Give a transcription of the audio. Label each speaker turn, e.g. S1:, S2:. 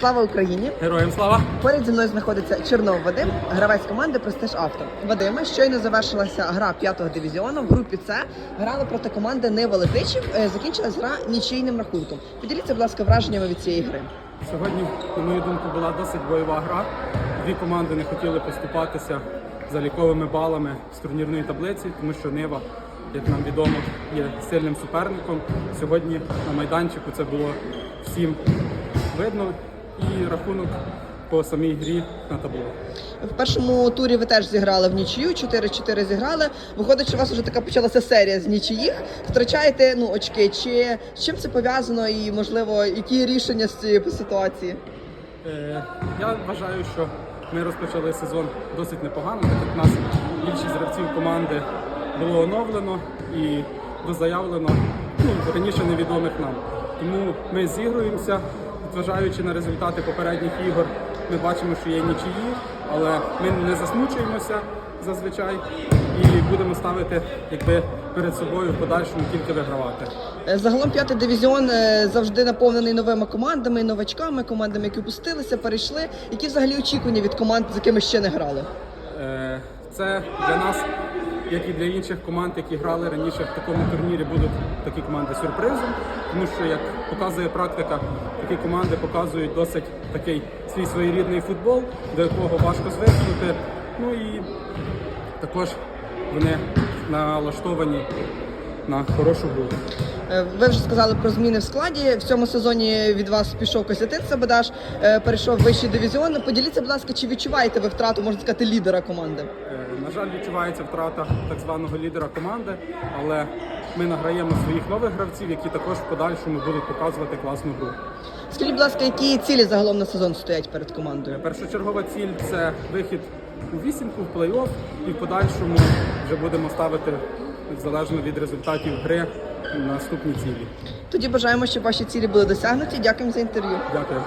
S1: Слава Україні!
S2: Героям слава!
S1: Поряд зі мною знаходиться Чернов Вадим, гравець команди Престиж Авто. Вадиме, щойно завершилася гра п'ятого дивізіону в групі С. Грали проти команди Нива Летичів. Е, Закінчилась гра нічийним рахунком. Поділіться, будь ласка, враженнями від цієї гри.
S2: Сьогодні, на мою думку, була досить бойова гра. Дві команди не хотіли поступатися заліковими балами з турнірної таблиці, тому що Нива, як нам відомо, є сильним суперником. Сьогодні на майданчику це було всім видно. І рахунок по самій грі на табло.
S1: В першому турі ви теж зіграли в нічию, 4-4 зіграли. Виходить, що у вас вже така почалася серія з нічиїх. Втрачаєте ну, очки. Чи з чим це пов'язано і, можливо, які рішення з цієї ситуації?
S2: Е, Я вважаю, що ми розпочали сезон досить непогано, так як нас більшість гравців команди було оновлено і дозаявлено ну, раніше невідомих нам. Тому ми зігруємося, зважаючи на результати попередніх ігор, ми бачимо, що є нічиї, але ми не засмучуємося зазвичай і будемо ставити якби, перед собою в подальшому тільки вигравати.
S1: Е, Загалом п'ятий дивізіон е, завжди наповнений новими командами, новачками, командами, які опустилися, перейшли. Які взагалі очікування від команд, з якими ще не грали?
S2: Е, Це для нас, як і для інших команд, які грали раніше в такому турнірі, будуть такі команди сюрпризом, тому що, як показує практика, такі команди показують досить такий свій своєрідний футбол, до якого важко звикнути. Ну і також вони налаштовані на хорошу гру.
S1: Е, Ви вже сказали про зміни в складі. В цьому сезоні від вас пішов Костянтин Сабадаш, е, перейшов в вищий дивізіон. Поділіться, будь ласка, чи відчуваєте ви втрату, можна сказати, лідера команди?
S2: Е, На жаль, відчувається втрата так званого лідера команди, але ми награємо своїх нових гравців, які також в подальшому будуть показувати класну гру.
S1: Скажіть, будь ласка, які цілі загалом на сезон стоять перед командою?
S2: Першочергова ціль це вихід у вісімку в плей-офф, і в подальшому вже будемо ставити залежно від результатів гри наступні цілі.
S1: Тоді бажаємо, щоб ваші цілі були досягнуті. Дякуємо за інтерв'ю.
S2: Дякую.